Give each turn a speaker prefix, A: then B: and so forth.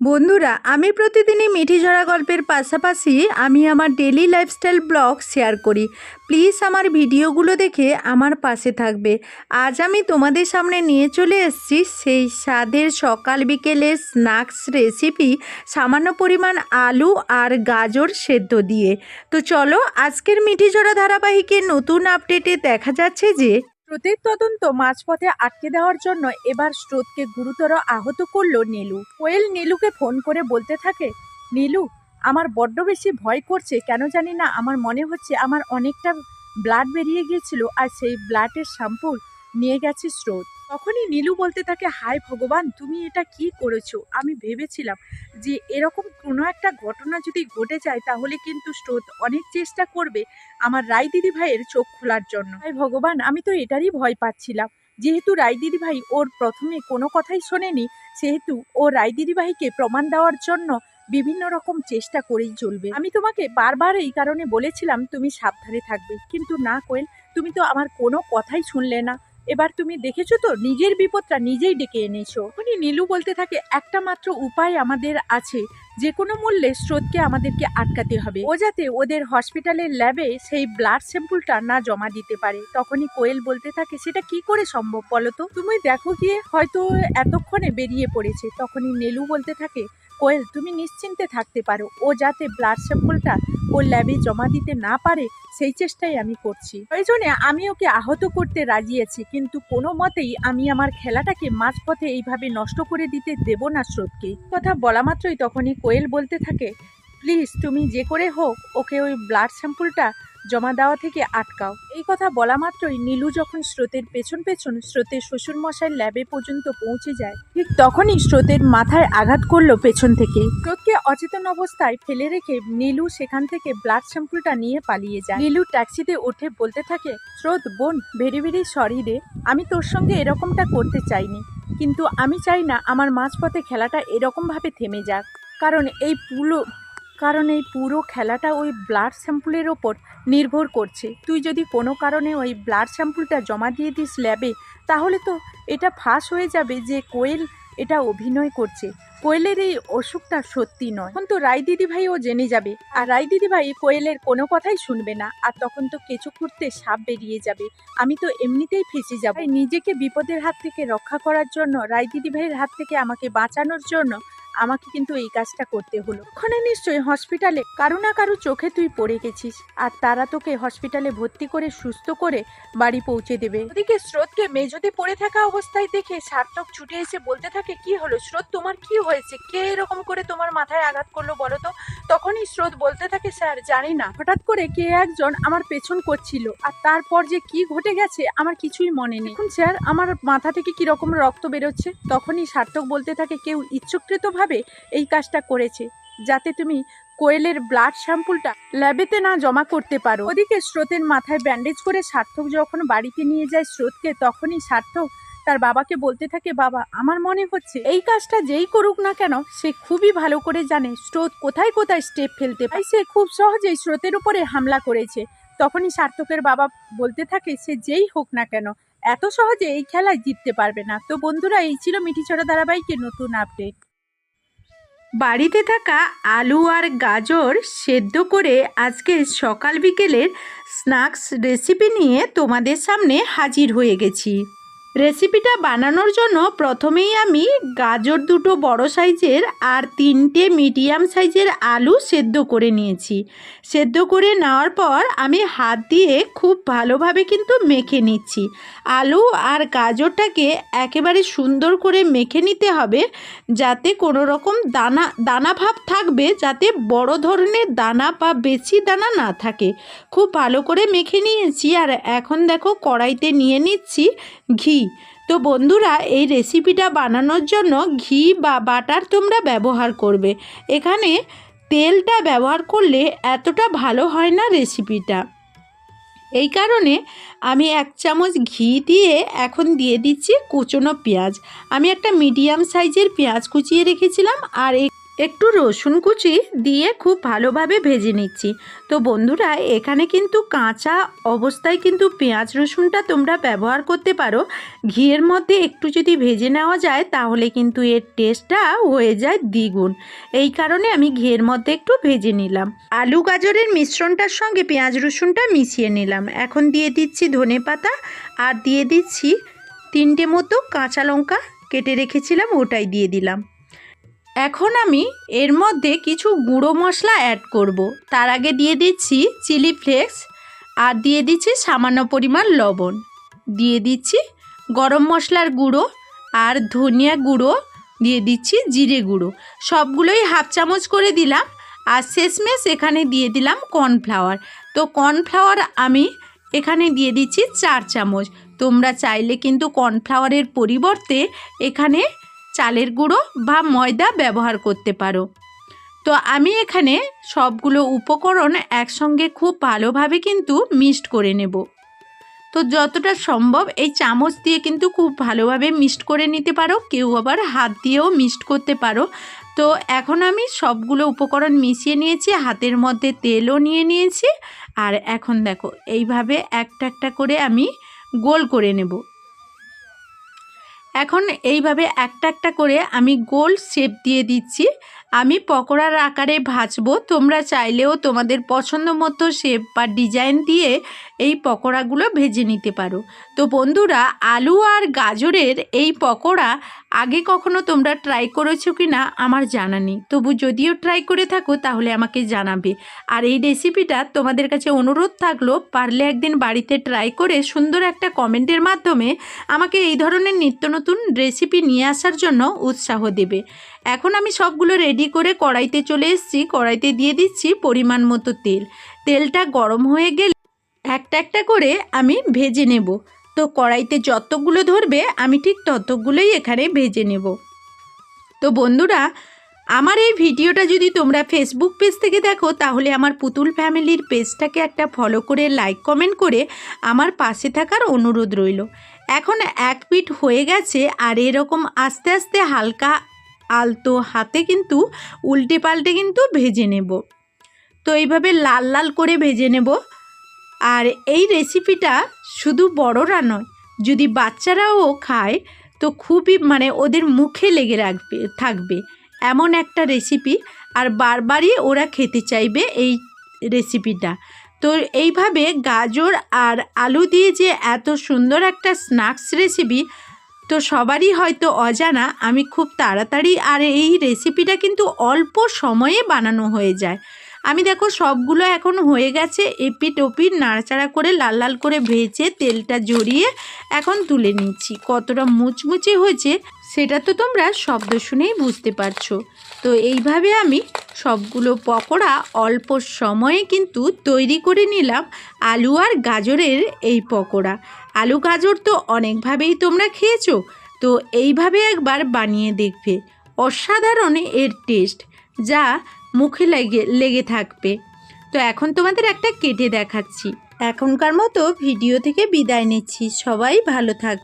A: বন্ধুরা, আমি প্রতিদিনই মিঠি ঝরা গল্পের পাশাপাশি আমি আমার ডেলি লাইফস্টাইল ব্লগ শেয়ার করি। প্লিজ আমার ভিডিওগুলো দেখে আমার পাশে থাকবে। আজ আমি তোমাদের সামনে নিয়ে চলে এসেছি সেই স্বাদের সকাল বিকেলের স্ন্যাক্স রেসিপি সামান্য পরিমাণ আলু আর গাজর সেদ্ধ দিয়ে। তো চলো আজকের মিঠি ঝরা ধারাবাহিকের নতুন আপডেটে দেখা যাচ্ছে যে
B: স্রোতের তদন্ত মাঝপথে আটকে দেওয়ার জন্য এবার স্রোতকে গুরুতর আহত করল নীলু। কোয়েল নীলুকে ফোন করে বলতে থাকে, নীলু, আমার বড্ড বেশি ভয় করছে। কেন জানি না, আমার মনে হচ্ছে আমার অনেকটা ব্লাড বেরিয়ে গিয়েছিল আর সেই ব্লাডের শ্যাম্পুল নিয়ে গেছে স্রোত। তখনই নীলু বলতে থাকে, হায় ভগবান, তুমি এটা কি করেছ? আমি ভেবেছিলাম যে এরকম কোনো একটা ঘটনা যদি ঘটে যায়, তাহলে কিন্তু স্রোত অনেক চেষ্টা করবে আমার রায় দিদি ভাইয়ের চোখ খোলার জন্য। হায় ভগবান, আমি তো এটারই ভয় পাচ্ছিলাম। যেহেতু রায় দিদি ভাই ওর প্রথমে কোনো কথাই শোনেনি, সেহেতু ও রায় দিদি ভাইকে প্রমাণ দেওয়ার জন্য বিভিন্ন রকম চেষ্টা করেই চলবে। আমি তোমাকে বারবার এই কারণে বলেছিলাম, তুমি সাবধানে থাকবে। কিন্তু না, কোয়েল, তুমি তো আমার কোনো কথাই শুনলে না। এবার তুমি দেখেছ তো, নিজের বিপদটা নিজেই ডেকে এনেছো। উনি নীলু বলতে থাকে, একটা মাত্র উপায় আমাদের আছে যে কোনো মূল্যে স্রোতকে আমাদেরকে আটকাতে হবে। ও যাতে ওদের হসপিটালের ল্যাবে সেই ব্লাড স্যাম্পলটা না জমা দিতে পারে। তখনই কোয়েল বলতে থাকে, সেটা কি করে সম্ভব বলো তো? তুমি দেখো গিয়ে হয়তো এতক্ষণে বেরিয়ে পড়েছে। তখনই নীলু বলতে থাকে কোয়েল, তুমি নিশ্চিন্তে থাকতে পারো। ও যাতে ব্লাড স্যাম্পলটা ওর ল্যাবে জমা দিতে না পারে, সেই চেষ্টাই আমি করছি। ওই প্রয়োজনে আমি ওকে আহত করতে রাজি আছি কিন্তু কোনো মতেই আমি আমার খেলাটাকে মাঝপথে এইভাবে নষ্ট করে দিতে দেব না স্রোতকে। কথা বলা মাত্রই তখনই কোয়েল বলতে থাকে, প্লিজ, তুমি যে করে হোক, ওকে ওই ব্লাড স্যাম্পলটা জমা দেওয়া থেকে আটকাও। এই কথা বলা মাত্রই নীলু যখন স্রোতের পেছন পেছন স্রোতের শ্বশুরমশাই ল্যাবে পর্যন্ত পৌঁছে যায়, ঠিক তখনই স্রোতের মাথায় আঘাত করল পেছন থেকে। স্রোতকে অচেতন অবস্থায় ফেলে রেখে নীলু সেখান থেকে ব্লাড স্যাম্পলটা নিয়ে পালিয়ে যায়। নীলু ট্যাক্সিতে উঠে বলতে থাকে, স্রোত, বোন, ভেরি ভেরি সরি রে, আমি তোর সঙ্গে এরকমটা করতে চাইনি। কিন্তু আমি চাই না আমার মাঝপথে খেলাটা এরকমভাবে থেমে যাক। কারণ এই পুরো কারণ এই পুরো খেলাটা ওই ব্লাড স্যাম্পলের ওপর নির্ভর করছে। তুই যদি কোনো কারণে ওই ব্লাড স্যাম্পলটা জমা দিয়ে দিস ল্যাবে তাহলে তো এটা ফাঁস হয়ে যাবে যে কোয়েল এটা অভিনয় করছে। কোয়েলের এই অসুখটা সত্যি নয়। তখন তো রায় দিদি ভাইও জেনে যাবে। আর রায় দিদি ভাই কোয়েলের কোনো কথাই শুনবে না। আর তখন তো কেঁচো খুঁড়তে সাপ বেরিয়ে যাবে। আমি তো এমনিতেই ফেঁসে যাব। নিজেকে বিপদের হাত থেকে রক্ষা করার জন্য, রায় দিদি ভাইয়ের হাত থেকে আমাকে বাঁচানোর জন্য আমাকে কিন্তু এই কাজটা করতে হলো। ওখানে নিশ্চয়ই হসপিটালে কারও না কারও চোখে তুই পড়ে গেছিস। আর তারা তোকে হসপিটালে ভর্তি করে সুস্থ করে বাড়ি পৌঁছে দেবে। ওদিকে স্রোতকে মেঝোতে পড়ে থাকা অবস্থায় দেখে সার্থক ছুটে এসে বলতে থাকে, কি হলো স্রোত? তোমার কি হয়েছে? কে এরকম করে তোমার মাথায় আঘাত করল বলো তো? তখনই স্রোত বলতে থাকে, স্যার, জানি না। হঠাৎ করে কে একজন আমার পেছন করছিল। আর তারপর যে কি ঘটে গেছে আমার কিছুই মনে নেই। স্যার, আমার মাথা থেকে কি রকম রক্ত বেরোচ্ছে? তখনই সার্থক বলতে থাকে, কেউ ইচ্ছুকৃতভাবে এই কাজটা করেছে, যাতে তুমি কোয়েলের ব্লাড স্যাম্পলটা ল্যাবেতে না জমা করতে পারো। ওদিকে স্রোতের মাথায় ব্যান্ডেজ করে সার্থক যখন বাড়িতে নিয়ে যায় স্রোতকে, তখনই সার্থক তার বাবাকে বলতে থাকে, বাবা, আমার মনে হচ্ছে এই কাজটা যেই করুক না কেন, সে খুবই ভালো করে জানে স্রোত কোথায় কোথায় স্টেপ ফেলতে পারে। সে খুব সহজেই স্রোতের উপরে হামলা করেছে। তখনই সার্থকের বাবা বলতে থাকে, সে যেই হোক না কেন, এত সহজে এই খেলায় জিততে পারবে না। তো বন্ধুরা, এই ছিল মিঠিছড়া ধারাবাহিকের নতুন আপডেট
A: বাড়িতে থাকা আলু আর গাজর সেদ্ধ করে আজকে সকাল বিকেলের স্ন্যাক্স রেসিপি নিয়ে তোমাদের সামনে হাজির হয়ে গেছি। রেসিপিটা বানানোর জন্য প্রথমেই আমি গাজর দুটো বড় সাইজের আর তিনটে মিডিয়াম সাইজের আলু সেদ্ধ করে নিয়েছি। সেদ্ধ করে নেওয়ার পর আমি হাত দিয়ে খুব ভালোভাবে কিন্তু মেখে নিচ্ছি। আলু আর গাজরটাকে একেবারে সুন্দর করে মেখে নিতে হবে, যাতে কোনো রকম দানা দানা ভাব থাকবে, যাতে বড় ধরনের দানা বা বেশি দানা না থাকে। খুব ভালো করে মেখে নিয়েছি আর এখন দেখো কড়াইতে নিয়ে নিচ্ছি ঘি। তো বন্ধুরা, এই রেসিপিটা বানানোর জন্য ঘি বা বাটার তোমরা ব্যবহার করবে। এখানে তেলটা ব্যবহার করলে এতটা ভালো হয় না রেসিপিটা এই কারণে আমি এক চামচ ঘি দিয়ে এখন দিয়ে দিচ্ছি কুচনো পেঁয়াজ। আমি একটা মিডিয়াম সাইজের পেঁয়াজ কুচিয়ে রেখেছিলাম আর একটু রসুন কুচি দিয়ে খুব ভালোভাবে ভেজে নিচ্ছি। তো বন্ধুরা, এখানে কিন্তু কাঁচা অবস্থায় কিন্তু পেঁয়াজ রসুনটা তোমরা ব্যবহার করতে পারো। ঘিয়ের মধ্যে একটু যদি ভেজে নেওয়া যায়, তাহলে কিন্তু এর টেস্টটা হয়ে যায় দ্বিগুণ। এই কারণে আমি ঘিয়ের মধ্যে একটু ভেজে নিলাম। আলু গাজরের মিশ্রণটার সঙ্গে পেঁয়াজ রসুনটা মিশিয়ে নিলাম। এখন দিয়ে দিচ্ছি ধনে পাতা আর দিয়ে দিচ্ছি তিনটে মতো কাঁচা লঙ্কা। কেটে রেখেছিলাম, ওটাই দিয়ে দিলাম। এখন আমি এর মধ্যে কিছু গুঁড়ো মশলা অ্যাড করব। তার আগে দিয়ে দিচ্ছি চিলি ফ্লেক্স আর দিয়ে দিচ্ছি সামান্য পরিমাণ লবণ। দিয়ে দিচ্ছি গরম মশলার গুঁড়ো আর ধনিয়া গুঁড়ো, দিয়ে দিচ্ছি জিরে গুঁড়ো। সবগুলোই হাফ চামচ করে দিলাম আর শেষমেশ এখানে দিয়ে দিলাম কর্নফ্লাওয়ার তো কর্নফ্লাওয়ার আমি এখানে দিয়ে দিচ্ছি চার চামচ। তোমরা চাইলে কিন্তু কর্নফ্লাওয়ারের পরিবর্তে এখানে চালের গুঁড়ো বা ময়দা ব্যবহার করতে পারো। তো আমি এখানে সবগুলো উপকরণ একসঙ্গে খুব ভালোভাবে কিন্তু মিক্সড করে নেব। তো যতটা সম্ভব এই চামচ দিয়ে কিন্তু খুব ভালোভাবে মিক্সড করে নিতে পারো। কেউ আবার হাত দিয়েও মিক্সড করতে পারো। তো এখন আমি সবগুলো উপকরণ মিশিয়ে নিয়েছি, হাতের মধ্যে তেলও নিয়ে নিয়েছি। আর এখন দেখো, এইভাবে একটা একটা করে আমি গোল করে নেব। এখন এইভাবে একটা একটা করে আমি গোল শেপ দিয়ে দিচ্ছি। আমি পকোড়ার আকারে ভাজবো, তোমরা চাইলেও তোমাদের পছন্দ মতো শেপ বা ডিজাইন দিয়ে এই পকোড়াগুলো ভেজে নিতে পারো। তো বন্ধুরা, আলু আর গাজরের এই পকোড়া আগে কখনো তোমরা ট্রাই করেছ কি না আমার জানা নেই। তবু যদিও ট্রাই করে থাকো, তাহলে আমাকে জানাবে। আর এই রেসিপিটা তোমাদের কাছে অনুরোধ থাকল, পারলে একদিন বাড়িতে ট্রাই করে সুন্দর একটা কমেন্টের মাধ্যমে আমাকে এই ধরনের নিত্য নতুন রেসিপি নিয়ে আসার জন্য উৎসাহ দেবে। এখন আমি সবগুলো রেডি করে কড়াইতে চলে এসেছি। কড়াইতে দিয়ে দিচ্ছি পরিমাণ মতো তেল। তেলটা গরম হয়ে গেলে একটা একটা করে আমি ভেজে নেব। তো কড়াইতে যতগুলো ধরবে, আমি ঠিক ততগুলোই এখানে ভেজে নেব। তো বন্ধুরা, আমার এই ভিডিওটা যদি তোমরা ফেসবুক পেজ থেকে দেখো, তাহলে আমার পুতুল ফ্যামিলির পেজটাকে একটা ফলো করে লাইক কমেন্ট করে আমার পাশে থাকার অনুরোধ রইল। এখন এক পিঠ হয়ে গেছে, আর এরকম আস্তে আস্তে হালকা আলতো হাতে কিন্তু উল্টে পাল্টে কিন্তু ভেজে নেব। তো এইভাবে লাল লাল করে ভেজে নেব। আর এই রেসিপিটা শুধু বড়রা নয়, যদি বাচ্চারাও খায়, তো খুবই মানে ওদের মুখে লেগে রাখবে, থাকবে। এমন একটা রেসিপি আর বারবারই ওরা খেতে চাইবে এই রেসিপিটা তো এইভাবে গাজর আর আলু দিয়ে যে এত সুন্দর একটা স্ন্যাক্স রেসিপি তো সবারই হয়তো অজানা, আমি খুব তাড়াতাড়ি আর এই রেসিপিটা কিন্তু অল্প সময়ে বানানো হয়ে যায়। আমি দেখো সবগুলো এখন হয়ে গেছে এপিট ওপিট নাড়াচাড়া করে লাল লাল করে ভেজে তেলটা জড়িয়ে এখন তুলে নিচ্ছি। কতটা মুচমুচে হয়েছে সেটা তো তোমরা শব্দ শুনেই বুঝতে পারছ। তো এইভাবে আমি সবগুলো পকোড়া অল্প সময়ে কিন্তু তৈরি করে নিলাম আলু আর গাজরের এই পকোড়া। আলু গাজর তো অনেকভাবেই তোমরা খেয়েছো, তো এইভাবে একবার বানিয়ে দেখবে। অসাধারণ এর টেস্ট যা মুখে লেগে লেগে থাকবে। তো এখন তোমাদের একটা কেটে দেখাচ্ছি। এখনকার মতো ভিডিও থেকে বিদায় নিচ্ছি। সবাই ভালো থাক